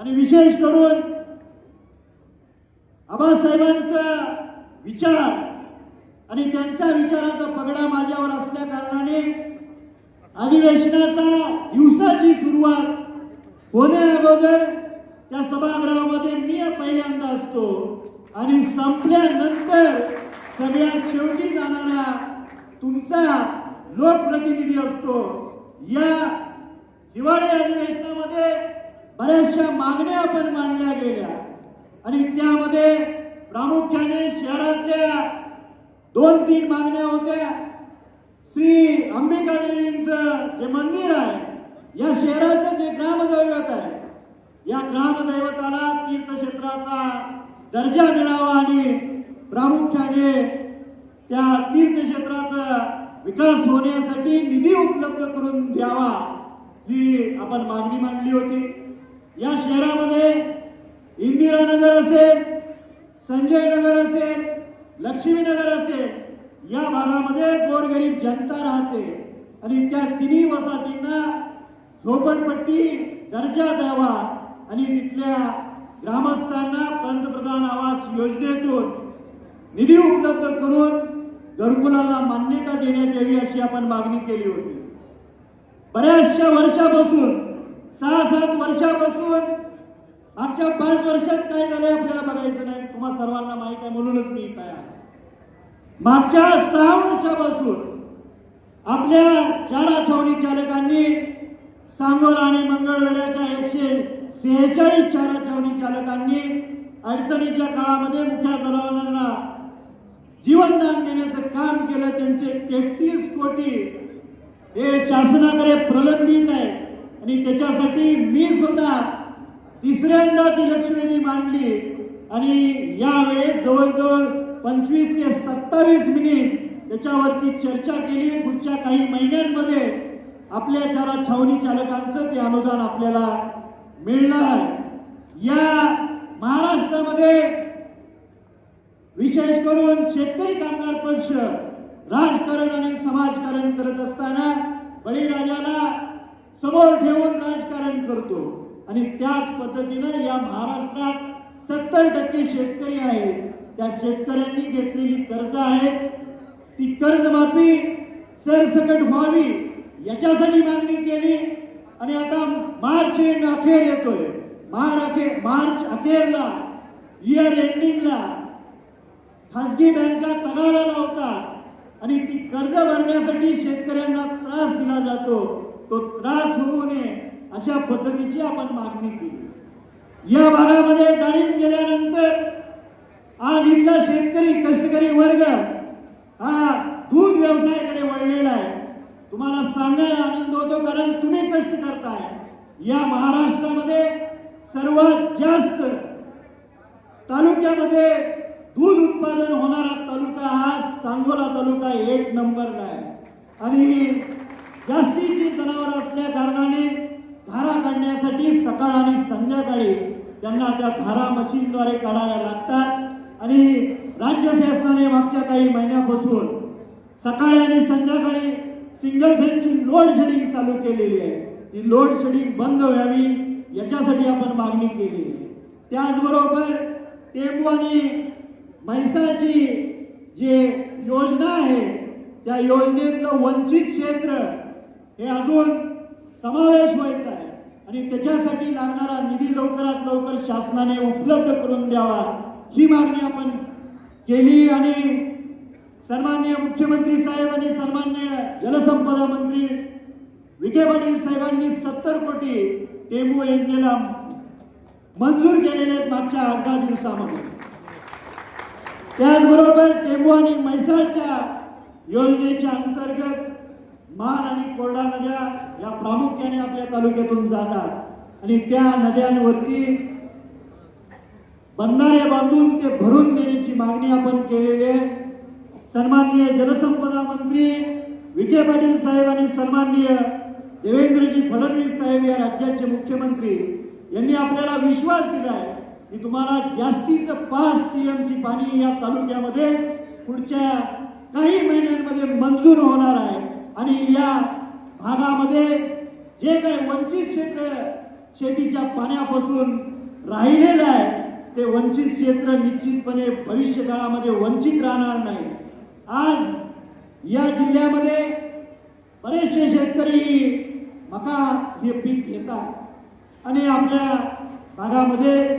आणि विशेष करून आबासाहेबांचा विचार आणि त्यांचा विचाराचा पगडा माझ्यावर असल्या कारणाने अधिवेशनाचा दिवसाची सुरुवात होण्या अगोदर त्या सभागृहामध्ये मी पहिल्यांदा असतो आणि संपल्यानंतर सगळ्यात शेवटी जाणारा तुमचा लोकप्रतिनिधी असतो. या दिवाळी अधिवेशनामध्ये बऱ्याचशा मागण्या आपण मांडल्या गेल्या. आणि त्यामध्ये प्रामुख्याने शहरातल्या दोन तीन मागण्या होत्या. श्री अंबिका देवींचं जे मंदिर आहे या शहराचं जे ग्रामदैवत आहे या ग्रामदैवताला तीर्थक्षेत्राचा दर्जा मिळावा आणि प्रामुख्याने त्या तीर्थक्षेत्राचा विकास होण्यासाठी निधी उपलब्ध करून द्यावा ही आपण मागणी मांडली होती. या शहरामध्ये इंदिरानगर असेल संजय नगर असेल लक्ष्मीनगर असेल या भागामध्ये गोरगरीब जनता राहते. आणि त्या तिन्ही वसाहतींना झोपडपट्टी दर्जा द्यावा. आणि तिथल्या ग्रामस्थांना पंतप्रधान आवास योजनेतून निधी उपलब्ध करून घरकुलाला मान्यता देण्यात यावी अशी आपण मागणी केली होती. बऱ्याचशा वर्षापासून सहा सात वर्षापासून आमच्या पाच वर्षात काय झालंय आपल्याला बघायचं नाही. तुम्हा सर्वांना माहीत आहे म्हणूनच मी तयार मागच्या सहा वर्षापासून आपल्या चारा छावणी चालकांनी सांगोला आणि मंगळवेड्याच्या एकशे सेहेचाळीस चारा छावणी चालकांनी अडचणीच्या काळामध्ये मुख्या जनावरांना जीवनदान देण्याचं काम केलं. त्यांचे तेहतीस कोटी हे शासनाकडे प्रलंबित आहे. आणि त्याच्यासाठी मी सुद्धा तिसऱ्यांदा ती लक्ष्मीनी मांडली. आणि यावेळेस जवळजवळ पंचवीस ते सत्तावीस मिनिट त्याच्यावरती चर्चा केली. पुढच्या काही महिन्यांमध्ये आपल्या चारा छावणी चालकांचं ते अनुदान आपल्याला मिळणार या महाराष्ट्रामध्ये विशेष करून शेतकरी कामगार पक्ष राजकारण आणि समाजकारण करत असताना बळीराजाला समोर ठेवून राजकारण करतो. आणि त्याच पद्धतीनं या महाराष्ट्रात सत्तर टक्के शेतकरी आहेत. त्या शेतकऱ्यांनी घेतलेली कर्ज आहेत. ती कर्जमाफी सरसकट व्हावी याच्यासाठी मागणी केली. आणि आता मार्च एंड अखेर येतोय. मार्च अखेर मार्च अखेरला इयर एंडिंगला खासगी बँका तगारा लावतात. आणि ती कर्ज भरण्यासाठी शेतकऱ्यांना त्रास दिला जातो. तो त्रास होऊ नये अशा पद्धतीची आपण मागणी केली. या भागामध्ये डाळिंब गेल्यानंतर आज इथला शेतकरी कष्टकरी वर्ग हा दूध व्यवसायाकडे वळलेला आहे. तुम्हाला सांगायला आनंद होतो कारण तुम्ही कष्ट करताय. या महाराष्ट्रामध्ये सर्वात जास्त तालुक्यामध्ये दूध उत्पादन होणारा तालुका हा सांगोला तालुका एक नंबरला आहे. आणि जास्तीची जनावर असल्या कारणाने धारा काढण्यासाठी सकाळ आणि संध्याकाळी त्यांना त्या धारा मशीनद्वारे काढाव्या लागतात. आणि राज्य शासनाने मागच्या काही महिन्यापासून सकाळी आणि संध्याकाळी सिंगल फेनची लोड शेडिंग चालू केलेली आहे. ती लोड शेडिंग बंद व्हावी याच्यासाठी आपण मागणी केली आहे. त्याचबरोबर टेंबू आणि म्हैसाची जे योजना आहे त्या योजनेतलं वंचित क्षेत्र हे अजून समावेश व्हायचा आहे. आणि त्याच्यासाठी लागणारा निधी लवकरात लवकर शासनाने उपलब्ध करून द्यावा. ही मागणी आपण केली आणि सन्मान्य मुख्यमंत्री साहेब आणि सन्मान्य जलसंपदा मंत्री विखे पाटील साहेबांनी सत्तर कोटी टेंबू योजनेला मंजूर केलेले आहेत मागच्या आठ दहा दिवसामध्ये. त्याचबरोबर टेंबू आणि म्हैसाळच्या योजनेच्या अंतर्गत मान आणि कोरडा नद्या या प्रामुख्याने आपल्या तालुक्यातून जातात. आणि त्या नद्यांवरती बंधारे बांधून ते भरून देण्याची मागणी आपण केलेली आहे. सन्माननीय जलसंपदा मंत्री विखे पाटील साहेब आणि सन्माननीय देवेंद्रजी फडणवीस साहेब या राज्याचे मुख्यमंत्री यांनी आपल्याला विश्वास दिलाय की तुम्हाला जास्तीचं पाच टीएमसी पाणी या तालुक्यामध्ये पुढच्या काही महिन्यांमध्ये मंजूर होणार आहे. आणि या भागामध्ये जे काही वंचित क्षेत्र शेतीच्या पाण्यापासून राहिलेलं आहे ते वंचित क्षेत्र निश्चितपणे भविष्य काळामध्ये वंचित राहणार नाही. आज या जिल्ह्यामध्ये बरेचसे शेतकरी मका हे पीक घेतात आणि आपल्या भागामध्ये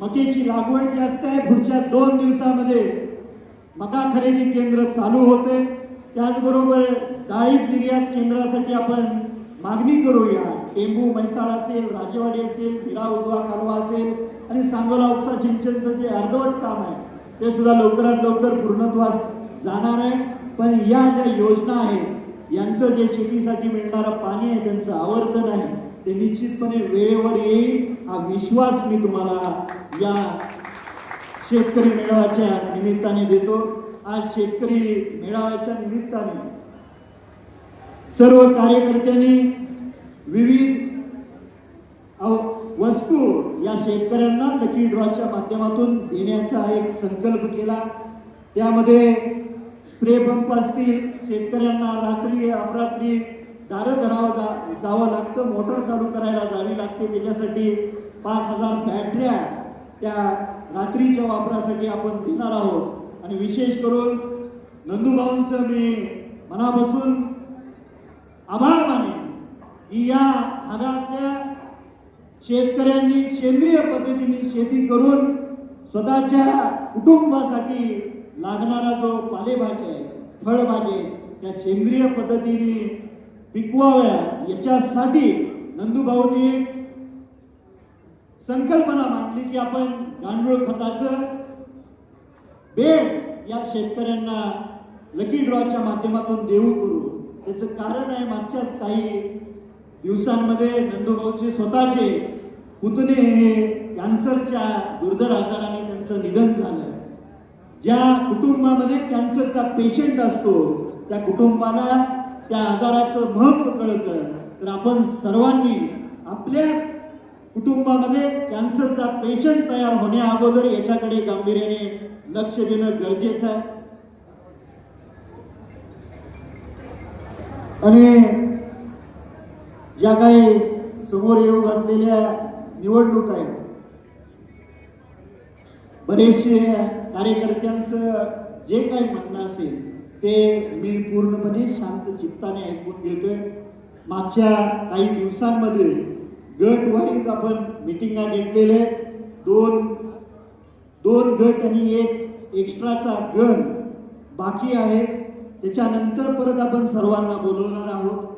मकेची लागवड जास्त आहे. पुढच्या दोन दिवसामध्ये मका खरेदी केंद्र चालू होते. त्याचबरोबर डाळीत निर्यात केंद्रासाठी आपण मागणी करूया. टेंबू म्हैसाळ असेल राजेवाडी असेल विरा उजवा कालवा असेल आणि सांगोला उपसा सिंचनचं जे अर्धवट काम आहे ते सुद्धा लवकरात लवकर पूर्णत्वास जाणार आहे. पण या ज्या योजना आहेत यांचं जे शेतीसाठी मिळणारं पाणी आहे त्यांचं आवर्तन आहे ते निश्चितपणे वेळेवर येईल. हा विश्वास मी तुम्हाला या शेतकरी मेळाव्याच्या निमित्ताने देतो. आज शेतकरी मेळाव्याच्या निमित्ताने सर्व कार्यकर्त्यांनी विविध वस्तू या शेतकऱ्यांना लकी ड्रॉच्या माध्यमातून देण्याचा एक संकल्प केला. त्यामध्ये स्प्रे पंप असतील शेतकऱ्यांना रात्री अपरात्री दारं धरावं जा जावं लागतं मोटर चालू करायला जावी लागते. त्याच्यासाठी पाच हजार बॅटऱ्या त्या रात्रीच्या वापरासाठी आपण देणार आहोत. आणि विशेष करून नंदूभाऊंचं मी मनापासून आभार मानेन की या भागातल्या शेतकऱ्यांनी सेंद्रिय पद्धतीने शेती करून स्वतःच्या कुटुंबासाठी लागणारा जो पालेभाज्या आहे फळभाज्या त्या सेंद्रिय पद्धतीने पिकवाव्या याच्यासाठी नंदूभाऊंनी एक संकल्पना मांडली की आपण गांडूळ खताचं बेड या शेतकऱ्यांना लकी ड्रॉच्या माध्यमातून देऊ करू. त्याचं कारण आहे मागच्याच काही दिवसांमध्ये नंदूभाऊचे स्वतःचे पुतणे हे कॅन्सरच्या दुर्धर आजाराने त्यांचं निधन झालं. ज्या कुटुंबामध्ये कॅन्सरचा पेशंट असतो त्या कुटुंबाला त्या आजाराचं महत्त्व कळतं. तर आपण सर्वांनी आपल्या कुटुंबामध्ये कॅन्सरचा पेशंट तयार होण्या अगोदर याच्याकडे गांभीर्याने लक्ष देणं गरजेचं आहे. आणि ज्या काही समोर येऊ घातलेल्या निवडणूक आहेत बरेचसे कार्यकर्त्यांचं जे काही म्हणणं असेल ते मी पूर्णपणे शांत चित्ताने ऐकून घेतोय. मागच्या काही दिवसांमध्ये गट वाईज आपण मिटिंगा घेतलेले दोन दोन गट आणि एक एक्स्ट्राचा गण बाकी आहे. त्याच्यानंतर परत आपण सर्वांना बोलवणार आहोत.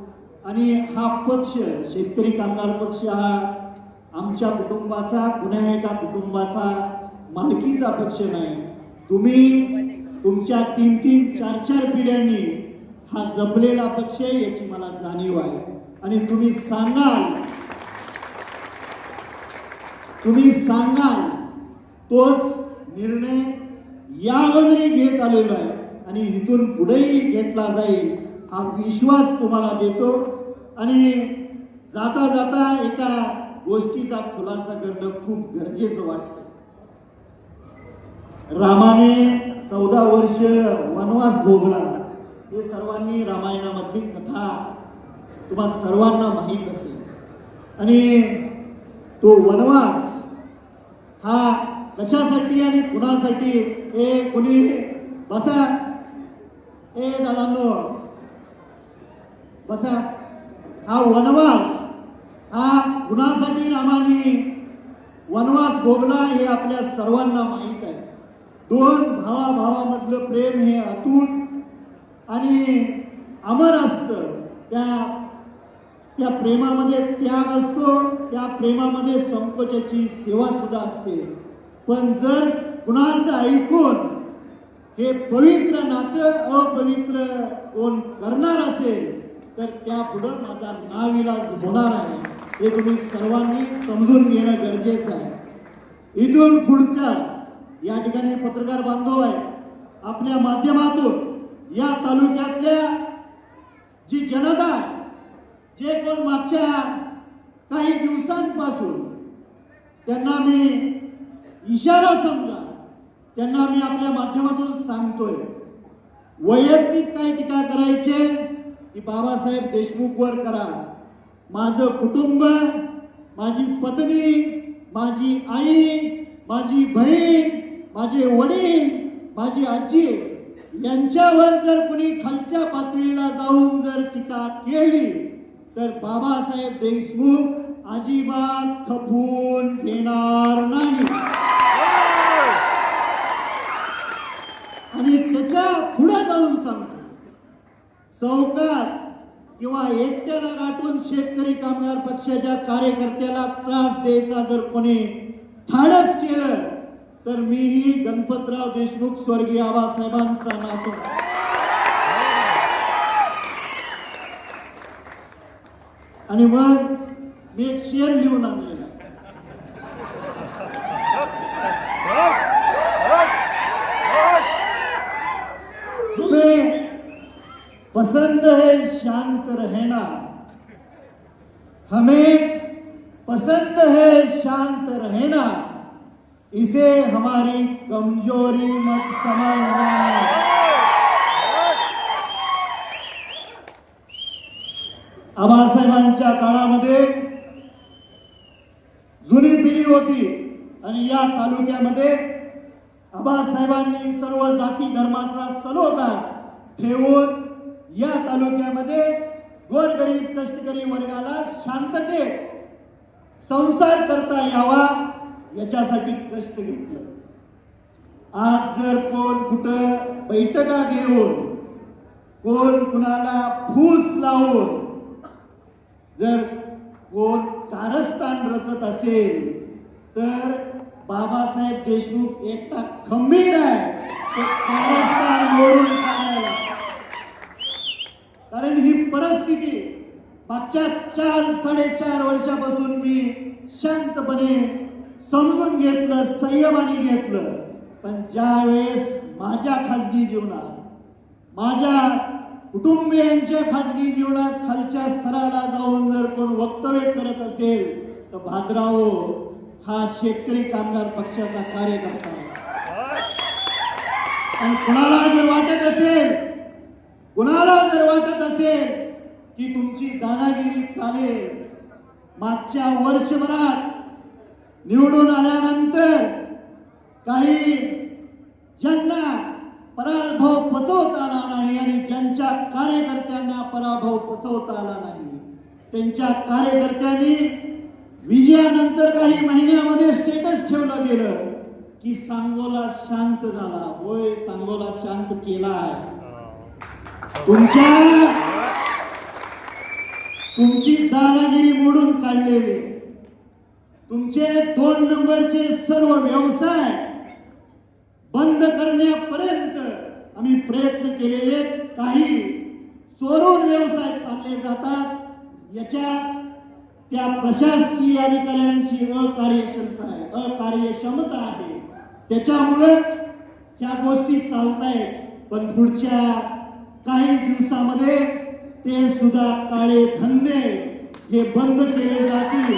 आणि हा पक्ष शेतकरी कामगार पक्ष हा आमच्या कुटुंबाचा कुण्या एका कुटुंबाचा मालकीचा पक्ष नाही. तुम्ही तुमच्या तीन तीन चार चार पिढ्यांनी हा जपलेला पक्ष आहे याची मला जाणीव आहे. आणि तुम्ही सांगाल तुम्ही सांगाल तोच निर्णय यावरही घेत आलेला आहे आणि इथून पुढेही घेतला जाईल हा विश्वास तुम्हाला देतो. आणि जाता जाता एका गोष्टीचा खुलासा करणं खूप गरजेचं वाटतं. रामाने चौदा वर्ष वनवास भोगला. हे सर्वांनी रामायणामधली कथा तुम्हा सर्वांना माहीत असेल. आणि तो वनवास हा कशासाठी आणि कुणासाठी? हे कोणी? बसा. ए दादांनो. बसा. हा वनवास. हा कुणासाठी रामाने? वनवास भोगला हे आपल्या सर्वांना माहीत आहे. दोन भावाभावामधलं प्रेम हे अतूट आणि अमर असतं. त्या त्या प्रेमामध्ये त्याग असतो त्या प्रेमामध्ये संकोचाची सेवा सुद्धा असते. पण जर कुणाचं ऐकून हे पवित्र नातं अपवित्र कोण करणार असेल तर त्या पुढं माझा नाविलाज होणार आहे. हे तुम्ही सर्वांनी समजून घेणं गरजेचं आहे. इथून पुढच्या या ठिकाणी पत्रकार बांधव आहे आपल्या माध्यमातून या तालुक्यातल्या जी जनता आहे जे कोण मागच्या काही दिवसांपासून त्यांना मी इशारा समजा त्यांना मी आपल्या माध्यमातून सांगतोय वैयक्तिक काय टीका करायचे की बाबासाहेब देशमुखवर करा. माझं कुटुंब माझी पत्नी माझी आई माझी बहीण माझे वडील माझी आजी यांच्यावर जर कुणी खालच्या पातळीला जाऊन जर टीका केली तर बाबासाहेब देशमुख अजिबात खपून घेणार नाही. आणि त्याच्या पुढे जाऊन सांगतो. चौकात किंवा एकट्याला गाठून शेतकरी कामगार पक्षाच्या कार्यकर्त्याला त्रास द्यायचा जर कोणी धाडस केलं तर मीही गणपतराव देशमुख स्वर्गीय आबासाहेबांचा नातो. आणि मग मी एक शेर लिहून आणलेला तुम्हें पसंद है शांत रहना हमें पसंद है शांत रहना इसे हमारी कमज़ोरी मत समझना आबासाहेबांच्या काळामध्ये जुनी पिढी होती आणि या तालुक्यामध्ये आबासाहेबांनी सर्व जाती धर्माचा सलोखा ठेवून या तालुक्यामध्ये गोरगरीब कष्टकरी वर्गाला शांततेत संसार करता यावा याच्यासाठी कष्ट घेतलं. आज जर कोण कुठं बैठका घेऊन कोण कुणाला फूस लावून जर कोण कारस्थान रचत असेल तर बाबासाहेब देशमुख एकटा खंबीर आहे. कारस्थान मोडून कारण ही परिस्थिती मागच्या चार साडेचार वर्षापासून मी शांतपणे समजून घेतलं संयमाने घेतलं. पण ज्या वेळेस माझ्या खाजगी जीवनात माझ्या कुटुंबियांच्या खाजगी जीवनात खालच्या स्तराला जाऊन जर कोण वक्तव्य करत असेल तर भादराव हा शेतकरी कामगार पक्षाचा कार्यकर्ता. आणि कुणाला जर वाटत असेल कुणाला जर वाटत असेल की तुमची दादागिरी चालेल मागच्या वर्षभरात निवडून आल्यानंतर काही ज्यांना पराभव पचवता आला नाही आणि ज्यांच्या कार्यकर्त्यांना पराभव पचवता आला नाही त्यांच्या कार्यकर्त्यांनी विजयानंतर काही महिन्यामध्ये स्टेटस ठेवलं गेलं की सांगोला शांत झाला. होय सांगोला शांत केलाय. तुमच्या तुमची दादागिरी मोडून काढलेली. तुमचे दोन नंबरचे सर्व व्यवसाय बंद करण्यापर्यंत मी प्रयत्न केलेले काही चोरून व्यवसाय चालले जातात याच्या त्या प्रशासकीय अधिकाऱ्यांची अकार्यक्षमता आहे अकार्यक्षमता आहे. त्याच्यामुळे ह्या गोष्टी चालतायत पण पुढच्या काही दिवसामध्ये ते सुद्धा काळे धंदे हे बंद केले जातील.